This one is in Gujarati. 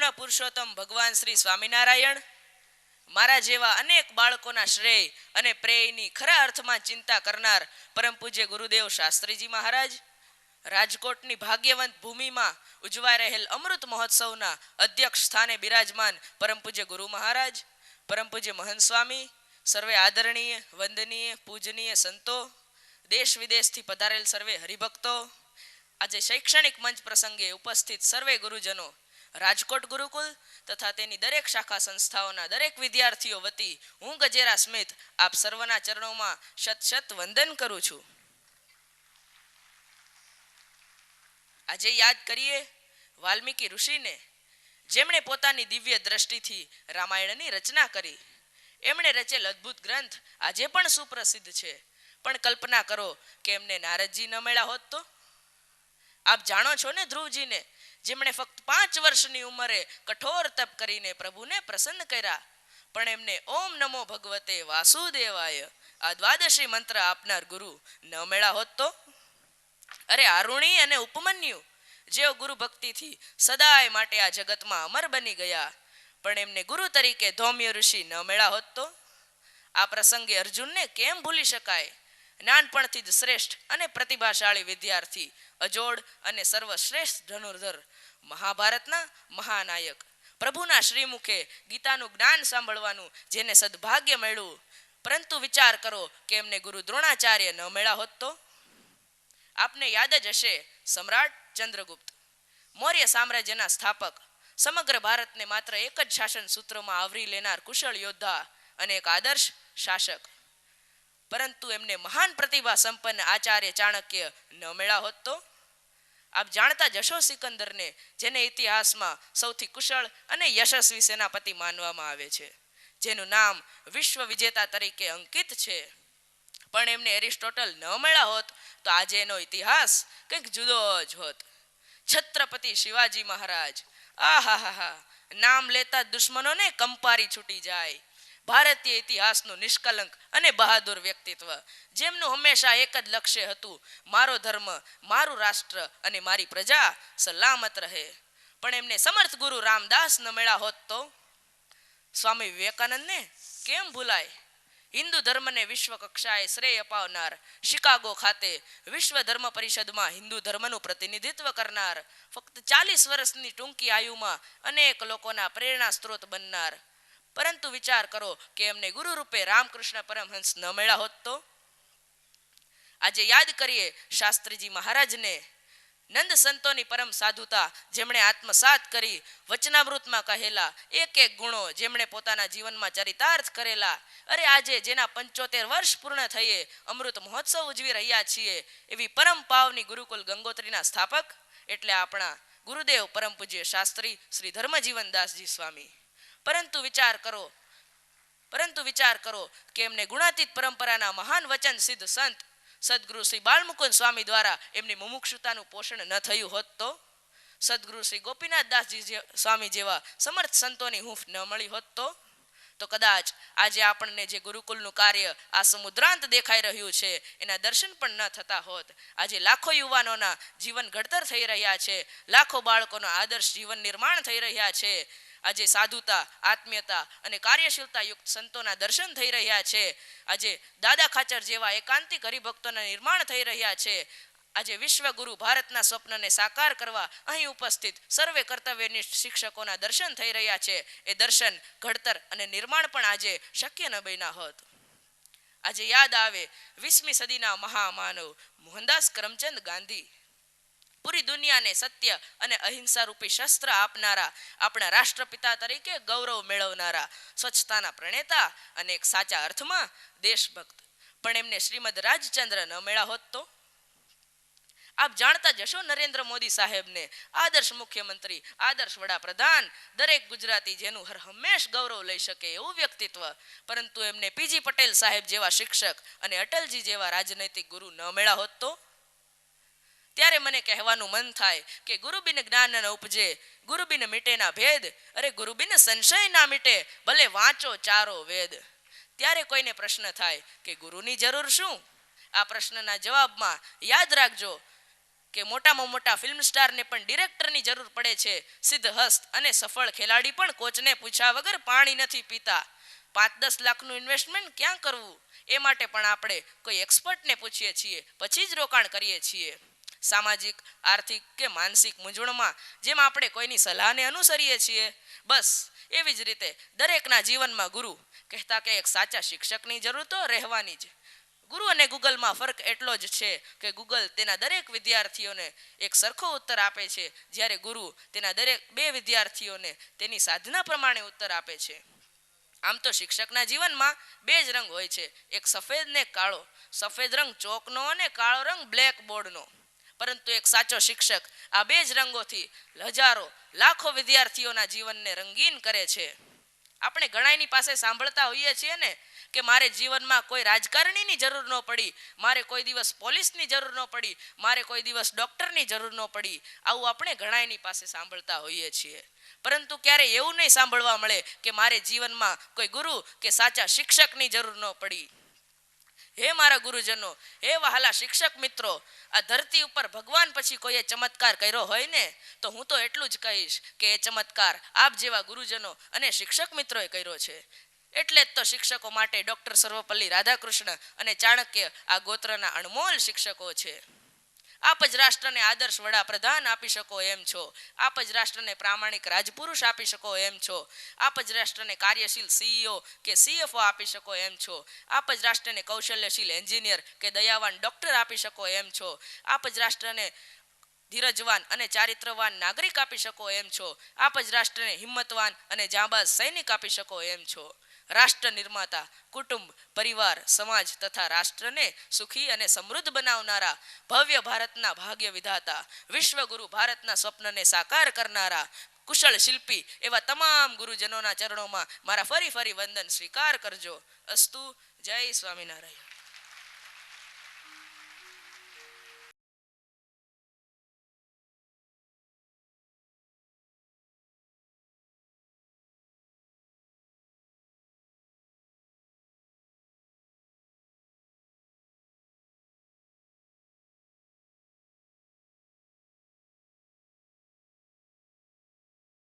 પૂર્ણ પુરુષોત્તમ ભગવાન શ્રી સ્વામિનારાયણ મારા જેવા અનેક બાળકોના શ્રેય અને પ્રેયની ખરા અર્થમાં ચિંતા કરનાર પરમ પૂજ્ય ગુરુદેવ શાસ્ત્રીજી મહારાજ, રાજકોટની ભાગ્યવંત ભૂમિમાં ઉજવાઈ રહેલ અમૃત મહોત્સવના અધ્યક્ષ સ્થાને બિરાજમાન પરમ પૂજ્ય ગુરુ મહારાજ, પરમ પૂજ્ય મહંત સ્વામી, સર્વે આદરણીય, વંદનીય, પૂજનીય સંતો, દેશ વિદેશથી પધારેલ સર્વે હરિભક્તો, આજે શૈક્ષણિક મંચ પ્રસંગે ઉપસ્થિત સર્વે ગુરુજનો રાજકોટ ગુરુકુલ તથા તેની દરેક શાખા સંસ્થાઓના દરેક વિદ્યાર્થીઓ વતી હું ગજેરા સ્મિત આપ સર્વના ચરણોમાં શત શત વંદન કરું છું. આજે યાદ કરીએ વાલ્મીકી ઋષિને, જેમણે પોતાની દિવ્ય દ્રષ્ટિથી રામાયણની રચના કરી. એમણે રચેલ અદ્ભુત ગ્રંથ આજે પણ સુપ્રસિદ્ધ છે. પણ કલ્પના કરો કે એમને નારદજી ન મળ્યા હોત તો? આપ જાણો છો ને ધ્રુવજીને જેમણે ફક્ત પાંચ વર્ષની ઉંમરે કઠોર તપ કરીને પ્રભુને પ્રસન્ન કર્યા. પણ એમને ઓમ નમો ભગવતે વાસુદેવાય. આ દ્વાદશી મંત્ર આપનાર ગુરુ ન મેળા હોત તો? અરે આરુણી અને ઉપમન્યુ, જેઓ ગુરુ ભક્તિથી સદાય માટે આ જગતમાં અમર બની ગયા, પણ એમને ગુરુ તરીકે ધૌમ્ય ઋષિ ન મેળા હોત તો? આ પ્રસંગે અર્જુનને કેમ ભૂલી શકાય? નાનપણથી જ શ્રેષ્ઠ અને પ્રતિભાશાળી વિદ્યાર્થી, અજોડ અને સર્વશ્રેષ્ઠ ધનુર્ધર, મહાભારતના મહાનાયક. પ્રભુના શ્રીમુખે ગીતાનું જ્ઞાન સાંભળવાનું જેને સદભાગ્ય મળ્યું, પરંતુ વિચાર કરો કે એમને ગુરુ દ્રોણાચાર્ય ન મળ્યા હોત તો? આપને યાદ જ હશે સમ્રાટ ચંદ્રગુપ્ત. મૌર્ય સામ્રાજ્યના સ્થાપક, સમગ્ર ભારતને માત્ર એક જ શાસન સૂત્રમાં આવરી લેનાર કુશળ યોદ્ધા અને એક આદર્શ શાસક. પરંતુ એમને મહાન પ્રતિભા સંપન્ન આચાર્ય ચાણક્ય ન મળ્યા હોત તો? આપ જાણતા જશો સિકંદરને, જેને ઇતિહાસમાં સૌથી કુશળ અને યશસ્વી સેનાપતિ માનવામાં આવે છે, જેનું નામ વિશ્વ વિજેતા તરીકે અંકિત છે. પણ એમને એરિસ્ટોટલ ન મળ્યા હોત તો આજે એનો ઇતિહાસ કંઈક જુદો જ હોત. છત્રપતિ શિવાજી મહારાજ આહાહા નામ લેતા દુશ્મનોને કંપારી છૂટી જાય. ભારતીય ઇતિહાસનું નિષ્કલંક અને બહાદુર વ્યક્તિત્વ, જેમનું હંમેશા એક જ લક્ષ્ય હતું, મારો ધર્મ, મારું રાષ્ટ્ર અને મારી પ્રજા સલામત રહે. પણ એમને સમર્થ ગુરુ રામદાસ ન મળ્યા હોત તો? સ્વામી વિવેકાનંદને કેમ ભૂલાય? હિન્દુ ધર્મને વિશ્વ કક્ષાએ શ્રેય અપાવનાર શિકાગો ખાતે વિશ્વ ધર્મ પરિષદમાં હિન્દુ ધર્મનું પ્રતિનિધિત્વ કરનાર, ફક્ત ચાલીસ વર્ષની ટૂંકી આયુમાં અનેક લોકોના પ્રેરણા સ્ત્રોત બનનાર પરંતુ વિચાર કરો કે એમને ગુરુ રૂપે રામકૃષ્ણ પરમહંસ ન મળ્યા હોત તો? આજે યાદ કરીએ શાસ્ત્રીજી મહારાજને. નંદ સંતોની પરમ સાધુતા જેમણે આત્મસાત કરી વચનામૃતમાં કહેલા, એક એક ગુણો જેમણે પોતાના જીવનમાં ચરિતાર્થ કરેલા. અરે આજે જેના પંચોતેર વર્ષ પૂર્ણ થઈએ અમૃત મહોત્સવ ઉજવી રહ્યા છીએ, એવી પરમ પાવની ગુરુકુલ ગંગોત્રીના સ્થાપક એટલે આપણા ગુરુદેવ પરમ પૂજ્ય શાસ્ત્રી શ્રી ધર્મજીવનદાસજી સ્વામી. પરંતુ વિચાર કરો. પરંતુ વિચાર કરો કે એમને ગુણાતીત પરંપરાના મહાન વચન સિદ્ધ સંત સદગુરુ શ્રી બાળમુકુંદ સ્વામી દ્વારા એમની મુમુક્ષુતાનું પોષણ ન થયું હોત તો? સદગુરુ શ્રી ગોપીનાથ દાસજી સ્વામી જેવા સમર્થ સંતોની હૂંફ ન મળી હોત તો? તો કદાચ આજે આપણને જે ગુરુકુલનું કાર્ય આ સમુદ્રાંત દેખાઈ રહ્યું છે, એના દર્શન પણ ન થતા હોત. આજે લાખો યુવાનોના જીવન ઘડતર થઈ રહ્યા છે, લાખો બાળકોનો આદર્શ જીવન નિર્માણ થઈ રહ્યા છે. આજે સાધુતા, આત્મીયતા અને કાર્યશીલતા યુક્ત સંતોના દર્શન થઈ રહ્યા છે. આજે દાદા ખાચર જેવા એકાંતિક હરિભક્તોના નિર્માણ થઈ રહ્યા છે. આજે વિશ્વગુરુ ભારતના સ્વપ્નને સાકાર કરવા અહીં ઉપસ્થિત સર્વે કર્તવ્યનિષ્ઠ શિક્ષકોના દર્શન થઈ રહ્યા છે. એ દર્શન ઘડતર અને નિર્માણ પણ આજે શક્ય ન બન્યા હોત. આજે યાદ આવે વીસમી સદીના મહામાનવ મોહનદાસ કરમચંદ ગાંધી. પૂરી દુનિયાને સત્ય અને અહિંસા રૂપી શસ્ત્ર આપનારા, આપણા રાષ્ટ્રપિતા તરીકે ગૌરવ મેળવનારા, સ્વચ્છતાના પ્રણેતા અને એક સાચા અર્થમાં દેશભક્ત. પણ એમને શ્રીમદ રાજચંદ્ર ન મેળા હોત તો? આપ જાણતા જશો નરેન્દ્ર મોદી સાહેબને, આદર્શ મુખ્યમંત્રી, આદર્શ વડાપ્રધાન, દરેક ગુજરાતી જેનું હર હંમેશ ગૌરવ લઈ શકે એવું વ્યક્તિત્વ. પરંતુ એમને પીજી પટેલ સાહેબ જેવા શિક્ષક અને અટલજી જેવા રાજનૈતિક ગુરુ ન મેળા હોત તો? ત્યારે મને કહેવાનું મન થાય કે ગુરુબિન જ્ઞાન ન ઉપજે, ગુરુબિન મીટે ના ભેદ, અરે ગુરુબિન સંશય ના મીટે, ભલે વાંચો ચારો વેદ. ત્યારે કોઈને પ્રશ્ન થાય કે ગુરુની જરૂર શું? આ પ્રશ્નના જવાબમાં યાદ રાખજો કે મોટામાં મોટા ફિલ્મ સ્ટારને પણ ડિરેક્ટરની જરૂર પડે છે. સિદ્ધહસ્ત અને સફળ ખેલાડી પણ કોચને પૂછ્યા વગર પાણી નથી પીતા. પાંચ દસ લાખનું ઇન્વેસ્ટમેન્ટ ક્યાં કરવું? એ માટે પણ આપણે કોઈ એક્સપર્ટને પૂછીએ છીએ, પછી જ રોકાણ કરીએ છીએ. સામાજિક, આર્થિક કે માનસિક મૂંઝવણમાં, જેમ આપણે કોઈની સલાહને અનુસરીએ છીએ. બસ, એવી જ રીતે દરેકના જીવનમાં ગુરુ કહેતા કે એક સાચા શિક્ષકની જરૂર તો રહેવાની જ. ગુરુ અને ગૂગલમાં ફરક એટલો જ છે કે ગૂગલ તેના દરેક વિદ્યાર્થીઓને એક સરખો ઉત્તર આપે છે, જ્યારે ગુરુ તેના દરેક બે વિદ્યાર્થીઓને તેની સાધના પ્રમાણે ઉત્તર આપે છે. આમ તો શિક્ષકના જીવનમાં બે જ રંગ હોય છે, એક સફેદ ને કાળો. સફેદ રંગ ચોકનો અને કાળો રંગ બ્લેક બોર્ડનો પરંતુ એક સાચો શિક્ષક આ બે જ રંગોથી હજારો, લાખો વિદ્યાર્થીઓના જીવનને રંગીન કરે છે. આપણે ઘણાની પાસે સાંભળતા હોઈએ છીએ ને કે મારે જીવનમાં કોઈ રાજકારણીની જરૂર ન પડી, મારે કોઈ દિવસ પોલીસની જરૂર ન પડી, મારે કોઈ દિવસ ડૉક્ટરની જરૂર ન પડી, આવું આપણે ઘણાની પાસે સાંભળતા હોઈએ છીએ. પરંતુ ક્યારે એવું નહીં સાંભળવા મળે કે મારે જીવનમાં કોઈ ગુરુ કે સાચા શિક્ષકની જરૂર ન પડી. હે મારા ગુરુજનો, હે વહાલા શિક્ષક મિત્રો, આ ધરતી ઉપર ભગવાન પછી કોઈએ ચમત્કાર કર્યો હોય ને, તો હું તો એટલું જ કહીશ કે એ ચમત્કાર આપ જેવા ગુરુજનો અને શિક્ષક મિત્રોએ કર્યો છે. એટલે જ તો શિક્ષકો માટે ડૉક્ટર સર્વપલ્લી રાધાકૃષ્ણ અને ચાણક્ય આ ગોત્રના અણમોલ શિક્ષકો છે. આપ જ રાષ્ટ્રને આદર્શ વડાપ્રધાન આપી શકો એમ છો. આપ જ રાષ્ટ્રને પ્રામાણિક રાજપુરુષ આપી શકો એમ છો. આપ જ રાષ્ટ્રને કાર્યશીલ સીઈઓ કે સીએફઓ આપી શકો એમ છો. આપ જ રાષ્ટ્રને કૌશલ્યશીલ એન્જિનિયર કે દયાવાન ડૉક્ટર આપી શકો એમ છો. આપ જ રાષ્ટ્રને ધીરજવાન અને ચારિત્રવાન નાગરિક આપી શકો એમ છો. આપ જ રાષ્ટ્રને હિંમતવાન અને જાંબાજ સૈનિક આપી શકો એમ છો. રાષ્ટ્ર નિર્માતા, કુટુંબ, પરિવાર, સમાજ તથા રાષ્ટ્રને સુખી અને સમૃદ્ધ બનાવનારા, ભવ્ય ભારતના ભાગ્ય વિધાતા, વિશ્વગુરુ ભારતના સ્વપ્નને સાકાર કરનારા, કુશળ શિલ્પી એવા તમામ ગુરુજનોના ચરણોમાં મારા ફરી ફરી વંદન સ્વીકાર કરજો. અસ્તુ, જય સ્વામિનારાયણ.